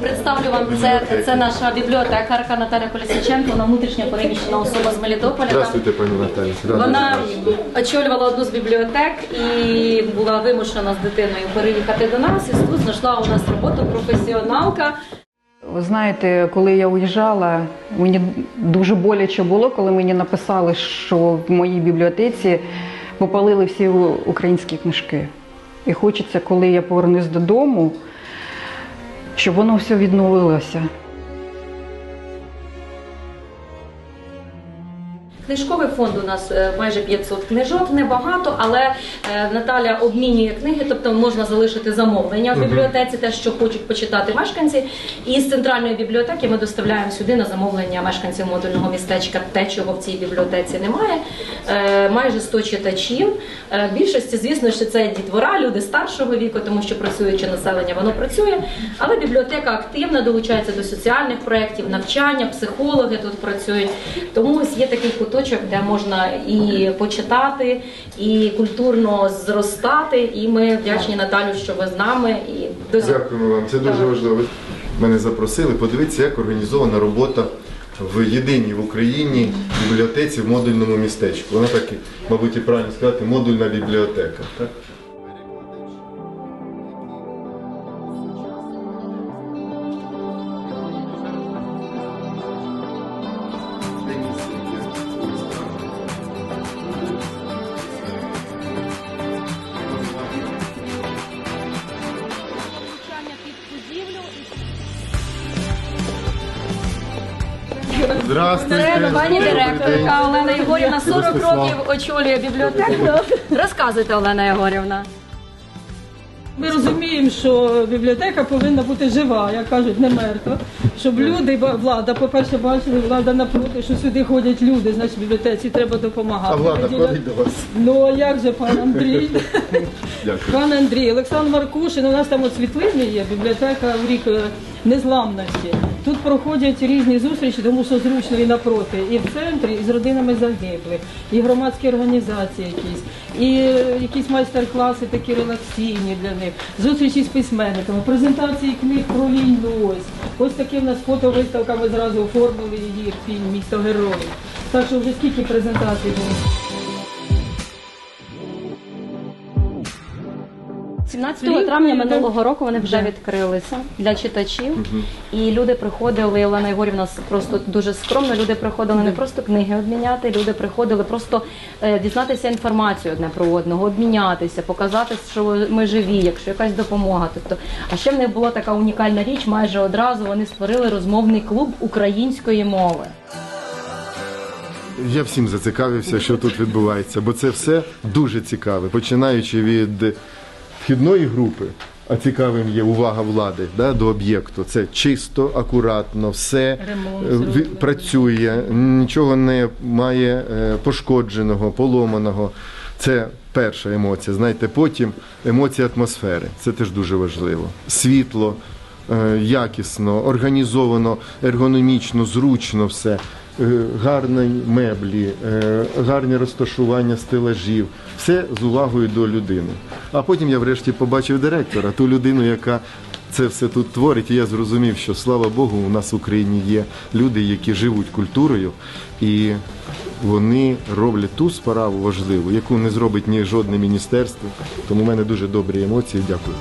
Представлю вам це, це наша бібліотекарка Наталя Колісниченко, вона внутрішньо переміщена особа з Мелітополя. Здравствуйте, пані Наталі. Вона очолювала одну з бібліотек і була вимушена з дитиною переїхати до нас. І тут знайшла у нас роботу професіоналка. Ви знаєте, коли я уїжджала, мені дуже боляче було, коли мені написали, що в моїй бібліотеці попалили всі українські книжки. І хочеться, коли я повернусь додому, щоб воно все відновилося. Книжковий фонд у нас е, майже 500 книжок, небагато, але е, Наталя обмінює книги, тобто можна залишити замовлення в бібліотеці, те, що хочуть почитати мешканці. І з центральної бібліотеки ми доставляємо сюди на замовлення мешканців модульного містечка те, чого в цій бібліотеці немає. Е, Майже 100 читачів. Більшості, звісно, що це дітвора, люди старшого віку, тому що працюючи населення, воно працює. Але бібліотека активно долучається до соціальних проєктів, навчання, психологи тут працюють. Тому ось є такий куточок, де можна і почитати, і культурно зростати. І ми вдячні Наталю, що ви з нами. І дуже... Дякуємо вам, це дуже важливо. Мене запросили. Подивіться, як організована робота в єдиній в Україні бібліотеці в модульному містечку. Вона так, і, мабуть, і правильно сказати, модульна бібліотека. Так? Здравствуйте. Пані директорка Олена Єгорівна 40 років очолює бібліотеку. Розказуйте, Олена Єгорівна. Ми розуміємо, що бібліотека повинна бути жива, як кажуть, не мертва. Щоб люди, влада, по-перше, бачили, влада напроти, що сюди ходять люди, значить бібліотеці треба допомагати. А влада ходить до вас. Ну а як же пан Андрій? Дякую. Пан Андрій, Олександр Маркушин, у нас там от світлини є, бібліотека в рік е, незламності. Тут проходять різні зустрічі, тому що зручно і напроти, і в центрі, і з родинами загиблих, і громадські організації якісь, і е, якісь майстер-класи такі релаксійні для них, зустрічі з письменниками, презентації книг про війну. Ось ось таке в нас фотовиставка, ми зразу оформили її фільм Місто героїв. Так що вже скільки презентацій було. 17 травня минулого року вони вже відкрилися для читачів, і люди приходили. Олена Єгорівна просто дуже скромно. Люди приходили не просто книги обміняти, люди приходили просто е, дізнатися інформацію одне про одного, обмінятися, показати, що ми живі, якщо якась допомога. Тобто, а ще в них була така унікальна річ. Майже одразу вони створили розмовний клуб української мови. Я всім зацікавився, що тут відбувається, бо це все дуже цікаве, починаючи від вхідної групи. А цікавим є увага влади да, до об'єкту. Це чисто, акуратно, все Ремонт е, ві- працює, нічого не має е, пошкодженого, поломаного. Це перша емоція. Знаєте, потім емоція атмосфери. Це теж дуже важливо. Світло, е, якісно, організовано, ергономічно, зручно все. Е, Гарні меблі, е, гарні розташування стелажів, все з увагою до людини. А потім я врешті побачив директора, ту людину, яка це все тут творить. І я зрозумів, що слава Богу, у нас в Україні є люди, які живуть культурою, і вони роблять ту справу важливу, яку не зробить ні жодне міністерство. Тому в мене дуже добрі емоції. Дякую.